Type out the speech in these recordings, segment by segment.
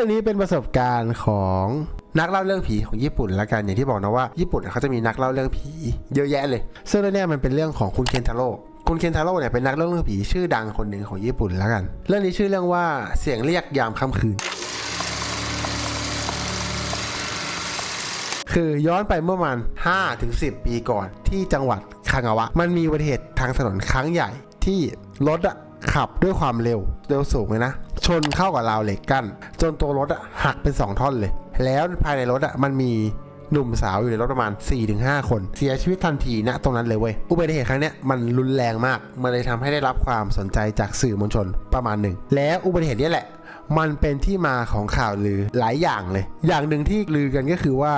รื่องนี้เป็นประสบการณ์ของนักเล่าเรื่องผีของญี่ปุ่นละกันอย่างที่บอกนะว่าญี่ปุ่นเขาจะมีนักเล่าเรื่องผีเยอะแยะเลย ซึ่งเรื่องนี้มันเป็นเรื่องของคุณเคนทาโร่คุณเคนทาโร่เนี่ยเป็นนักเล่าเรื่องผีชื่อดังคนหนึ่งของญี่ปุ่นละกัน เรื่องนี้ชื่อเรื่องว่าเสียงเรียกยามค่ำคืนคือย้อนไปเมื่อประมาณ5ถึง10 ปีก่อนที่จังหวัดคางาวะ มันมีอุบัติเหตุทางถนนครั้งใหญ่ที่รถอะขับด้วยความเร็วเร็วสูงเลยนะ ชนเข้ากับราวเหล็กกั้นจนตัวรถอะหักเป็น 2 ท่อนเลย แล้วภายในรถอะมันมีหนุ่มสาวอยู่ในรถประมาณ 4-5 คน เสียชีวิตทันทีณตรงนั้นเลยเว้ย อุบัติเหตุครั้งนี้มันรุนแรงมาก มันเลยทำให้ได้รับความสนใจจากสื่อมวลชนประมาณหนึ่ง แล้วอุบัติเหตุนี้แหละ มันเป็นที่มาของข่าวลือหลายอย่างเลย อย่างหนึ่งที่ลือกันก็คือว่า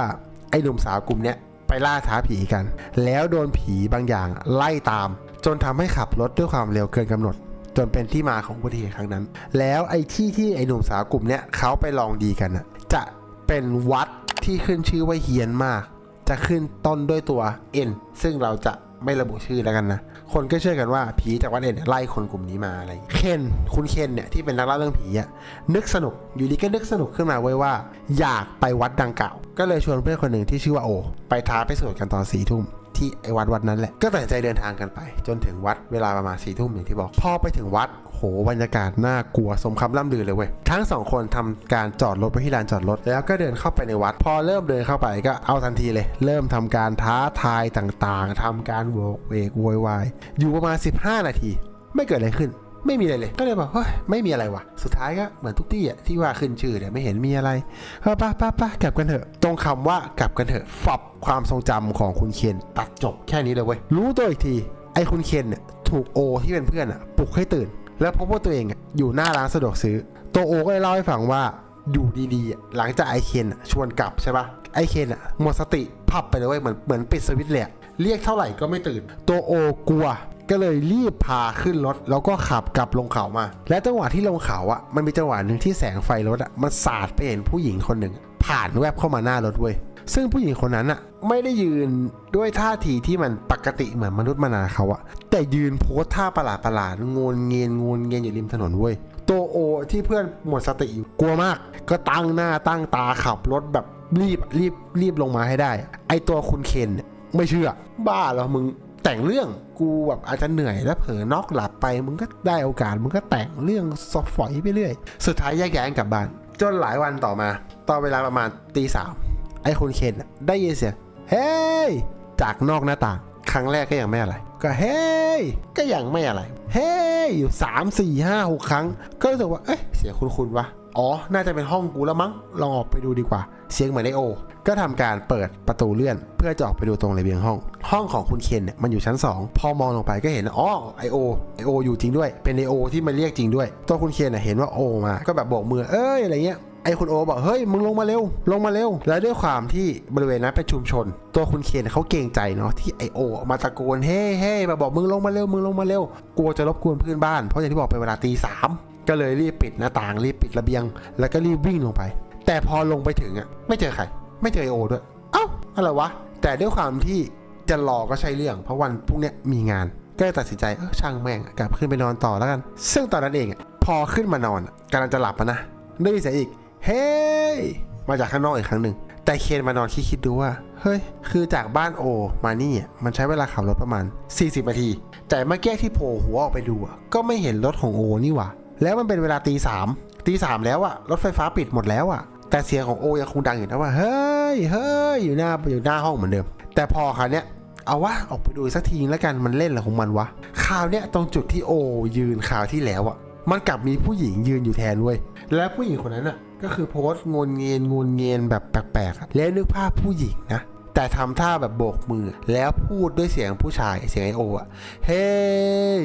ไอ้หนุ่มสาวกลุ่มนี้ไปล่าท้าผีกัน แล้วโดนผีบางอย่างไล่ตาม จนทำให้ขับรถด้วยความเร็วเกินกำหนด จนเป็นที่มาของอุบัติเหตุครั้งนั้น แล้วไอ้ที่ที่ไอ้หนุ่มสาวกลุ่มเนี้ยเขาไปลองดีกันน่ะจะเป็นวัดที่ขึ้นชื่อว่าเฮียนมาก จะขึ้นต้นด้วยตัว N ซึ่งเราจะไม่ระบุชื่อแล้วกันนะ คนก็เชื่อกันว่าผีจากวัดเอ็นเนี่ยไล่คนกลุ่มนี้มาอะไร เคนคุณเคนเนี่ยที่เป็นนักเล่าเรื่องผีอะนึกสนุก อยู่ดีก็นึกสนุกขึ้นมาไว้ว่า อยากไปวัดดังกล่าว ก็เลยชวนเพื่อนคนหนึ่งที่ชื่อว่าโอ ไปท้าไปสวดกันตอนสี่ทุ่ม ที่ไอ้วัดวัดนั้นแหละ ก็ตัดสินใจเดินทางกันไป จนถึงวัดเวลาประมาณสี่ทุ่มอย่างที่บอก พอไปถึงวัดโหบรรยากาศน่ากลัวสมคำล่ำลือเลยเว้ย ทั้งสองคนทำการจอดรถไปที่ลานจอดรถ แล้วก็เดินเข้าไปในวัด พอเริ่มเดินเข้าไปก็เอาทันทีเลย เริ่มทำการท้าทายต่างๆทำการโวกเวกโวยวาย อยู่ประมาณ 15 นาที ไม่เกิดอะไรขึ้น ไม่มีอะไรเลย ก็เลยบอกเฮ้ยไม่มีอะไรวะสุดท้ายก็เหมือนทุกที่อะที่ว่าขึ้นชื่อเนี่ยไม่เห็นมีอะไรเออป้าป้าป้ากลับกันเถอะ ตรงคำว่ากลับกันเถอะฝับความทรงจำของคุณเคนตัดจบแค่นี้เลยเว้ยรู้ตัวอีกทีไอ้คุณเคนเนี่ยถูกโอที่เป็นเพื่อนอะปลุกให้ตื่น แล้วพบว่าตัวเองอะอยู่หน้าร้านสะดวกซื้อ ตัวโอก็เลยเล่าให้ฟังว่าอยู่ดีๆ หลังจากไอเคนชวนกลับใช่ปะไอเคนอะหมดสติพับไปเลยเว้ยเหมือนเหมือนปิดสวิตช์เลยอะเรียกเท่าไหร่ก็ไม่ตื่น ตัวโอกลัว ก็เลยรีบพาขึ้นรถแล้วก็ขับกลับลงเขามา และจังหวะที่ลงเขาอะมันมีจังหวะหนึ่งที่แสงไฟรถอะมันสาดไปเห็นผู้หญิงคนหนึ่ง ผ่านแวบเข้ามาหน้ารถเว้ยซึ่งผู้หญิงคนนั้นอะไม่ได้ยืนด้วยท่าทีที่มันปกติเหมือนมนุษย์มนาเขาอะแต่ยืนโพสท่าประหลาดประหลาดงนเงียนงนเงียนอยู่ริมถนนเว้ยตัวโอที่เพื่อนหมดสติอยู่กลัวมาก ก็ตั้งหน้าตั้งตาขับรถแบบรีบรีบรีบลงมาให้ได้ ไอตัวคุณเคนไม่เชื่อ บ้าเหรอมึง แต่งเรื่องกูแบบอาจจะเหนื่อยแล้วเผลอนอกหลับไป มึงก็ได้โอกาส มึงก็แต่งเรื่องซอฟฝอยไปเรื่อย สุดท้ายแยกย้ายกันกลับบ้าน จนหลายวันต่อมา ตอนเวลาประมาณตีสามไอ้คุณเคนน่ะได้ยินเสียงเฮ้ยจากนอกหน้าต่างครั้งแรกก็ยังไม่อะไร ก็เฮ้ยก็ยังไม่อะไร เฮ้ยอยู่3 4 5 6ครั้ง ก็รู้สึกว่าเอ๊ะเสียงคุ้นๆวะ อ๋อ น่าจะเป็นห้องกูแล้วมั้ง ลองออกไปดูดีกว่า เสียงเหมือนไอโอ ก็ทำการเปิดประตูเลื่อน เพื่อจะออกไปดูตรงระเบียงห้อง ห้องของคุณเคนเนี่ยมันอยู่ชั้น 2 พอมองลงไปก็เห็น อ๋อ ไอโอ ไอโออยู่จริงด้วย เป็นไอโอที่มาเรียกจริงด้วย ตัวคุณเคนน่ะเห็นว่าโอมา ก็แบบโบกมือ เอ้ย อะไรเงี้ย ไอ้คุณโอบอกเฮ้ยมึงลงมาเร็ว ลงมาเร็ว แล้วด้วยความที่บริเวณนั้นเป็นชุมชน ตัวคุณเคนเขาเกรงใจเนาะที่ไอโอมาตะโกนเฮ้เฮ้มาบอกมึงลงมาเร็วมึงลงมาเร็วกลัวจะรบกวนเพื่อนบ้านเพราะอย่างที่บอกเป็นเวลาตีสามก็เลยรีบปิดหน้าต่างรีบปิดระเบียง แล้วก็รีบวิ่งลงไป แต่พอลงไปถึงอะไม่เจอใคร ไม่เจอไอโอด้วยเอ้าอะไรวะแต่ด้วยความที่จะรอก็ใช่เรื่อง เพราะวันพรุ่งเนี้ยมีงาน ก็เลยตัดสินใจเออช่างแม่งกลับขึ้นไปนอนต่อแล้วกัน ซึ่งตอนนั้นเองพอขึ้นมานอนกำลังจะหลับนะได้ยินเสียงอีก เฮ้ยมาจากข้างนอกอีกครั้งหนึ่ง แต่เคนมานอนคิดคิดดูว่า เฮ้ย คือจากบ้านโอมานี่มันใช้เวลาขับรถประมาณ 40 นาที แต่เมื่อกี้ที่โผล่หัวออกไปดูก็ไม่เห็นรถของโอนี่หว่า แล้วมันเป็นเวลาตีสามตีสามแล้วอะรถไฟฟ้าปิดหมดแล้วอะแต่เสียงของโอยังคงดังอยู่นะว่า เฮ้ย เฮ้ย อยู่หน้าอยู่หน้าห้องเหมือนเดิม แต่พอคราวเนี้ยเอาวะออกไปดูสักทีแล้วกันมันเล่นอะไรของมันวะคราวเนี้ยตรงจุดที่โอยืนคราวที่แล้วอะ มันกลับมีผู้หญิงยืนอยู่แทนเว้ยและผู้หญิงคนนั้นอะก็คือโพสต์งนเงียนงนเงียนแบบแปลกๆแล้วนึกภาพผู้หญิงนะแต่ทำท่าแบบโบกมือ แล้วพูดด้วยเสียงผู้ชายเสียงไอโออะเฮ้ย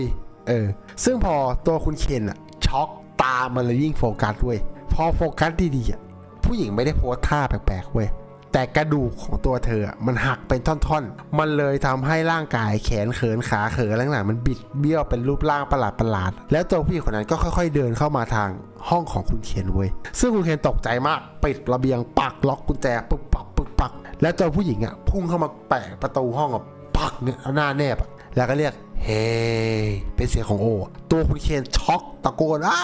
เออ ซึ่งพอตัวคุณเคนอะช็อกตามันเลยยิ่งโฟกัสเว้ยพอโฟกัสดีๆอะผู้หญิงไม่ได้โพสท่าแปลกๆเว้ย แต่กระดูกของตัวเธอมันหักเป็นท่อนๆ มันเลยทำให้ร่างกายแขนเขินขาเขินต่างๆมันบิดเบี้ยวเป็นรูปร่างประหลาดๆ แล้วตัวผู้หญิงคนนั้นก็ค่อย ๆ เดินเข้ามาทางห้องของคุณเคนเว้ย ซึ่งคุณเคนตกใจมาก ปิดระเบียงปักล็อกกุญแจปึ๊กปักปึ๊กปัก แล้วตัวผู้หญิงอะพุ่งเข้ามาแปะประตูห้องอะปักเนี่ยหน้าแนบแล้วก็เรียกเฮ้เป็นเสียงของโออะตัวคุณเคนช็อกตะโกนอ้า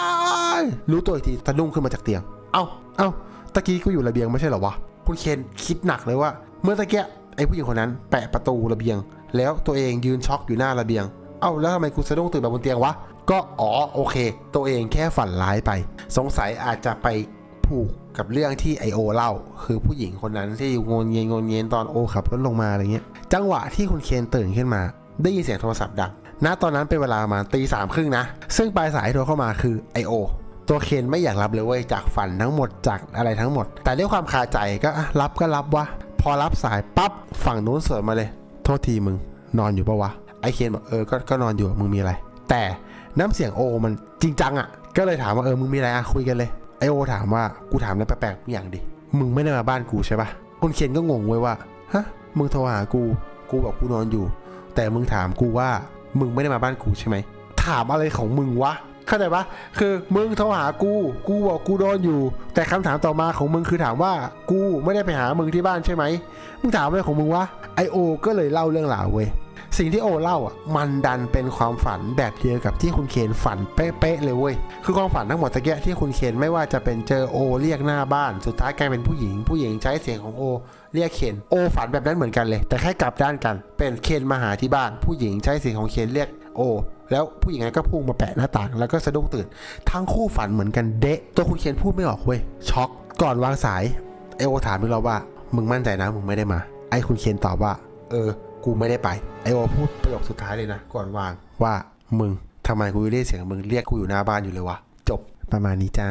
รู้ตัวอีกทีสะดุ้งขึ้นมาจากเตียง เอ้าเอ้าตะกี้กูอยู่ระเบียงไม่ใช่เหรอวะ คุณเคนคิดหนักเลยว่า เมื่อตะเกียไอ้ผู้หญิงคนนั้นแปะประตูระเบียง แล้วตัวเองยืนช็อกอยู่หน้าระเบียง เอ้าแล้วทำไมกูสะดุ้งตื่นมาบบนเตียงวะ ก็อ๋อโอเค ตัวเองแค่ฝันร้ายไป สงสัยอาจจะไปผูกกับเรื่องที่ไอโอเล่า คือผู้หญิงคนนั้นที่อยู่งนเงียนงนเงียนตอนโอขับรถลงมาอะไรเงี้ย จังหวะที่คุณเคนตื่นขึ้นมา ได้ยินเสียงโทรศัพท์ดังณตอนนั้นเป็นเวลาประมาณตีสามครึ่งนะ ซึ่งปลายสายโทรเข้ามาคือไอโอ ตัวเคนไม่อยากรับเลยเว้ยจากฝันทั้งหมดจากอะไรทั้งหมด แต่ด้วยความคาใจก็รับก็รับวะพอรับสายปั๊บฝั่งนู้นสวนมาเลย โทษทีมึง นอนอยู่ปะวะไอเคนบอกเออก็ก็นอนอยู่มึงมีอะไร แต่น้ำเสียงโอมันจริงจังอะ ก็เลยถามว่าเออมึงมีอะไรอะคุยกันเลยไอโอถามว่ากูถามอะไรแปลกๆอย่างดิมึงไม่ได้มาบ้านกูใช่ปะคุณเคนก็งงเว้ยว่าฮะมึงโทรหากูกูบอกกูนอนอยู่ แต่มึงถามกูว่ามึงไม่ได้มาบ้านกูใช่ไหมถามอะไรของมึงวะ เข้าใจปะคือมึงโทรหากู กูบอกกูนอนอยู่ แต่คำถามต่อมาของมึงคือถามว่า กูไม่ได้ไปหามึงที่บ้านใช่ไหมมึงถามอะไรของมึงวะไอโอ ก็เลยเล่าเรื่องราวเว้ยสิ่งที่โอเล่าอะมันดันเป็นความฝันแบบเดียวกับที่คุณเคนฝันเป๊ะๆเลยเว้ยคือความฝันทั้งหมดตะเกียที่คุณเคนไม่ว่าจะเป็นเจอโอเรียกหน้าบ้านสุดท้ายกลายเป็นผู้หญิง ผู้หญิงใช้เสียงของโอ เรียกเคนโอฝันแบบนั้นเหมือนกันเลย แต่แค่กลับด้านกัน เป็นเคนมาหาที่บ้าน ผู้หญิงใช้เสียงของเคนเรียกโอ แล้วผู้หญิงนั้นก็พุ่งมาแปะหน้าต่าง แล้วก็สะดุ้งตื่น ทั้งคู่ฝันเหมือนกันเดะตัวคุณเคนพูดไม่ออกเว้ยช็อกก่อนวางสายไอโอถามอีกรอบว่า มึงมั่นใจนะมึงไม่ได้มา ไอคุณเคนตอบว่า เออ กูไม่ได้ไปไอโอพูดประโยคสุดท้ายเลยนะก่อนวางว่ามึงทำไมกูเรียกเสียงมึงเรียกกูอยู่หน้าบ้านอยู่เลยวะจบประมาณนี้จ้า